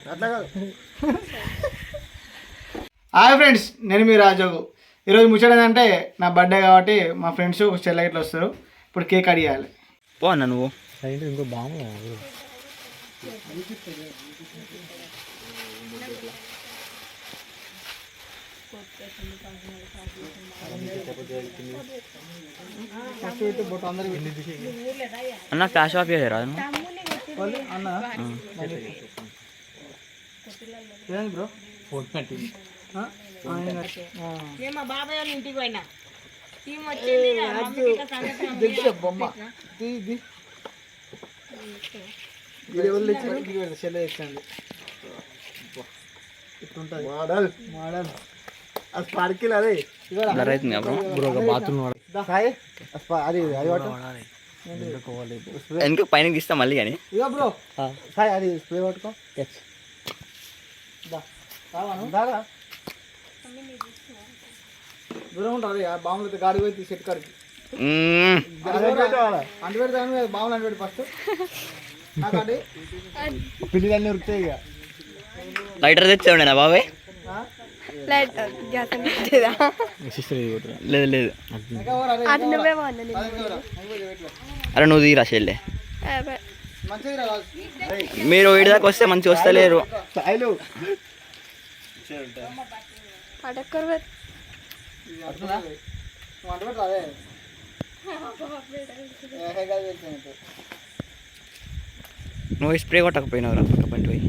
అట్లా కాదు. Hi friends నేను మీ రాజాగు ఈరోజు ముచ్చట ఏంటంటే నా బర్త్డే కాబట్టి మా ఫ్రెండ్స్ చెల్ల ఇట్లా వస్తారు. ఇప్పుడు కేక్ అడిగాలి పో అన్న నువ్వు? ఇంకో బాగుంది అన్న ఫ్లాష్ ఆఫ్ చేయరా అన్న ఏమైంది బ్రో? నేను మా బాబాయ్ వాళ్ళ ఇంటికి పోయినా? టీం వచ్చింది ఇక మమ్మీకి ఇట్లా సంగతి అమ్మ బొమ్మ. తీ, తీ. ఇది ఎవరు తెచ్చారు? ఇది ఎవరు? చెల్ల తెచ్చండి ఇట్లుంటుంది. మోడల్. మోడల్. అది స్పార్కిల్ అవుతుంది బ్రో బాత్రూమ్ దా, సాయి స్పా- అది అది పట్టు. ఎందుకు పైన తీస్తా మళ్ళీ కానీ? ఇదిగో బ్రో. సాయి అది స్ప్రే పట్టుకో. దా రావాను దారా ఉంటుంది బాంబులు అయితే గాడి పోయి సెట్ కాడికి అంటు పెడతాను బాంబులు అంటు పెట్టి ఫస్ట్ పిల్లిలన్నీ ఉరుకుతాయి ఇక. లైటర్ తెచ్చా ఉండే నా బాబాయ్? ఆ? లైట్ గ్యాస్ పెట్టేదా లేదు లేదు. అరే? నువ్వే తీరా చెల్లె. మీరు వీడి దాకా వస్తే మంచిగా వస్తలేరు. సాయిలు అడక్కర్ అట్లా నువ్వు స్ప్రే కొట్టకపోయినావు రా పక్క పంట పోయి.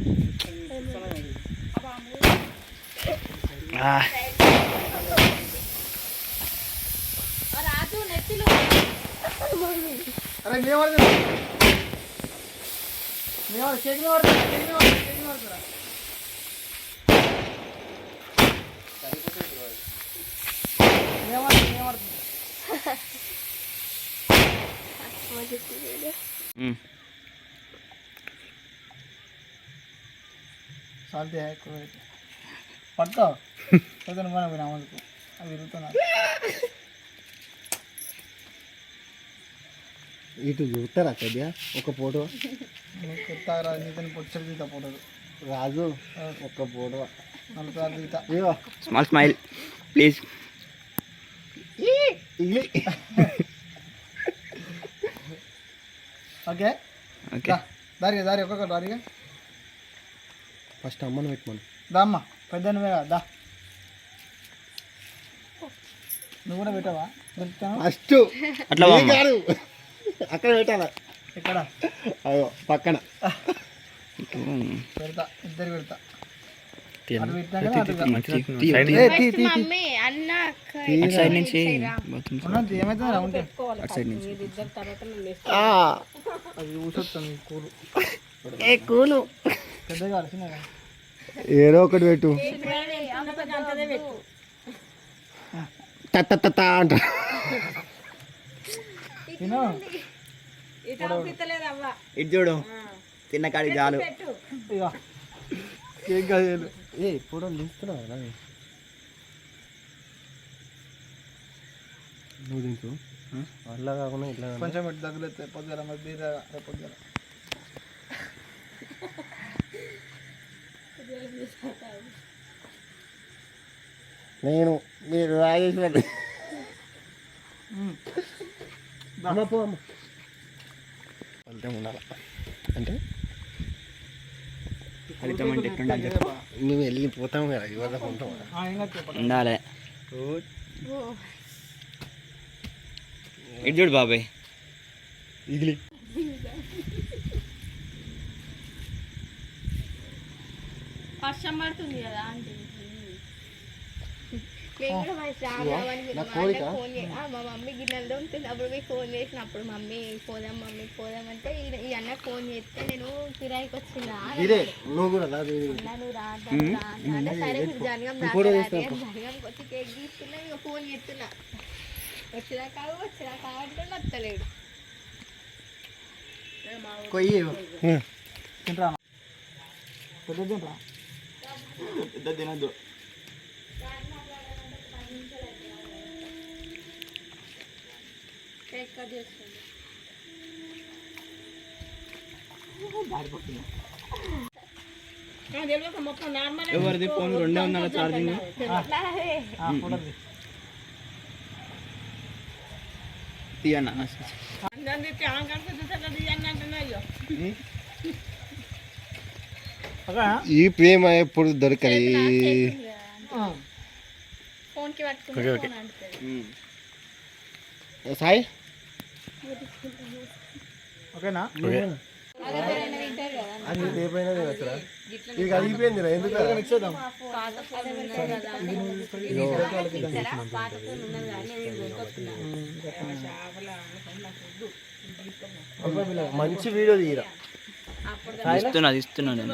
అరే మేము మేము పడుతున్నా పడుతున్నా చెక్ పడుతున్నా మేము పడుతున్నా మేము పడుతున్నా ఉమ్. సాల్తీ ఎక్కువ పట్టుకో పొద్దున పోయినా పోయినా అమలుకు అవి విరుగుతున్నా ఇటు చూస్తారా కొద్దిగా ఒక ఫోటో కొత్తగా నీతో పొచ్చడి తీత పోతుంది రాజు ఒక photo small smile please. Okay. Okay. దా దారిగా దారి ఒక్కొక్కరు దారిగా. ఫస్ట్ అమ్మను పెట్టుకోండి దా అమ్మ పెద్ద దా. నువ్వు కూడా పెట్టావా? ఫస్ట్. అట్లా. కాదు. అక్కడ పెట్టాలా? ఎక్కడ? అదో పక్కన. పెడతా ఇద్దరు పెడతా. మమ్మీ అన్న అటు సైడ్ నుంచి అటు సైడ్ నుంచి ఏ ఏదో ఒకటి పెట్టు తత్త అంట తిను ఇటు చూడు తిన్న కాడికి చాలు కేక్ కాదు ఏ ఇప్పుడు లిస్తున్నావు నువ్వు దించు అట్లా కాకుండా ఇట్లా. కొంచెం పెట్టి దగ్గర పొద్దున మరి బీర రేపు పొద్దున. నేను మీరు రాజేశ్వరి అమ్మ పో అమ్మ. ఫలితం ఉండాలి? అంటే? ఫలితం అంటే చెప్పు. మేము వెళ్ళిపోతాం కదా ఇవాళ ఉంటాం ఉండాలి. ఇటు చూడు బాబాయ్. ఇగిలి వర్షం పడుతుంది కదా అంటే నేను కూడా మా శ్రావణ రావడానికి నా మా కోరిక? అన్నకి ఫోన్ చే- ఆ, మా మమ్మీ గిన్నెలు ఉంటుంది అప్పుడు మీకు ఫోన్ చేసినప్పుడు మమ్మీ పోదాం మమ్మీ పోదాం అంటే ఈ- అన్న ఫోన్ చేస్తే నేను కిరాయికి వచ్చిన ఇదే నువ్వు రా అంటే సరే మీరు జనగం జనగంకి వచ్చి కేక్ తీసుకున్నా ఇక ఫోన్ చేస్తున్నా. వచ్చినాక వచ్చినాక అంటే నచ్చలేడు. కొయ్యి. తింటరా తినద్దు. కేక్ కట్ ఎవరిది ఫోన్ రెండే ఉందా ఛార్జింగ్. తీయన్న ఈ ప్రేమ ఎప్పుడు దొరకది ఫోన్ అంటుంది సాయి? ఓకేనా? అదే తినచ్చురా? అయిపోయింది ఎందుకు ఇచ్చేద్దాం. మంచి వీడియో తీయరా. ఇస్తున్నా ఇస్తున్నా నేను.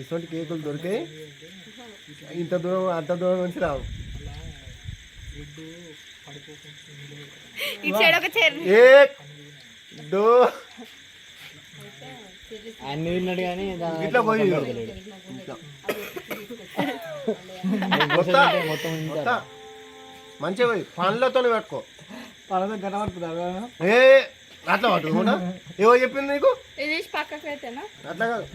ఇటువంటి కేకులు దొరికాయి ఇంత దూరం అంత దూరం నుంచి రావు. అన్ని తిన్నాడు కానీ ఇట్లా పోయి మంచిగా పోయి. పండ్లతో పెట్టుకో. పలతో గడ్డ పడుతుందా? ఏ అట్లా పట్టుకోకుండా ఏవో చెప్పింది నీకు? ఇది పక్కకు పెట్టానా అట్లా కాదు.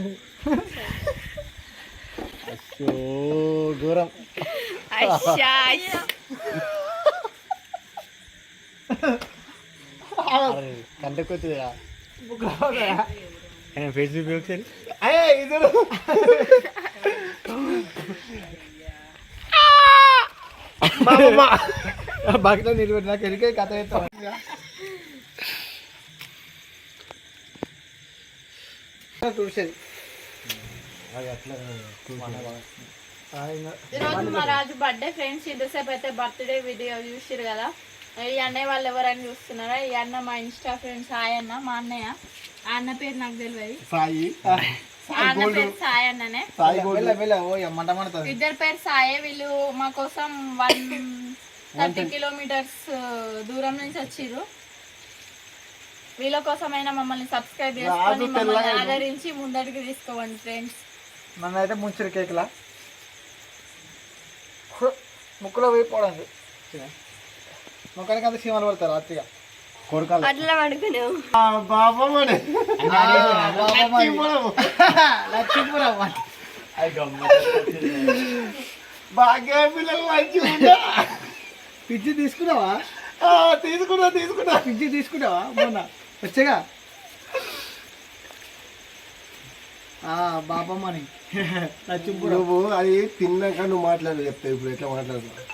అయ్యో దూరం అయ్యా కంటే కొద్దిగా ఫేస్ చూపి ఒకసారి అయ్యే ఇద్దరు బాగా నిలబెట్టి నాకు ఎరికే కథ అవుతాం చూసేది. ఈరోజు మా రాజు బర్త్డే ఫ్రెండ్స్ ఇంతసేపు అయితే బర్త్డే వీడియో చూసిరు కదా. ఈ అన్నయ్య వాళ్ళు ఎవరైనా చూస్తున్నారా? ఈ అన్న మా ఇన్స్టా ఫ్రెండ్స్ సాయి అన్న మా అన్నయ్య. ఆ అన్న పేరు నాకు తెలియదు. సాయి. అన్న పేరు సాయి అన్ననే. ఇద్దరు పేరు సాయే. వీళ్ళు మా కోసం వన్ థర్టీ కిలోమీటర్స్ దూరం నుంచి వచ్చిర్రు. వీళ్ళ కోసమైనా మమ్మల్ని సబ్స్క్రైబ్ చేసుకొని మమ్మల్ని ఆదరించి ముందడికి తీసుకోవండి ఫ్రెండ్స్ నన్ను అయితే ముంచిరు కేకులా? ముక్కులో పోయిపోవడానికి ముఖానికి అంత సీమలు పడతారు రాత్రిగా కొరకాల అట్లా పడుకున్నావు బాబమ్మని లక్ష్మీపురం బాగా పిల్లలు మంచిగా పిజ్జి తీసుకున్నావా? తీసుకున్నా తీసుకున్నా. పిజ్జి తీసుకున్నావా? మొన్న? వచ్చేగా? బాబమ్మని లక్ష్మీపురం నువ్వు అది తిన్నాక నువ్వు మాట్లాడు చెప్తావు ఇప్పుడు ఎట్లా మాట్లాడుతున్నావు?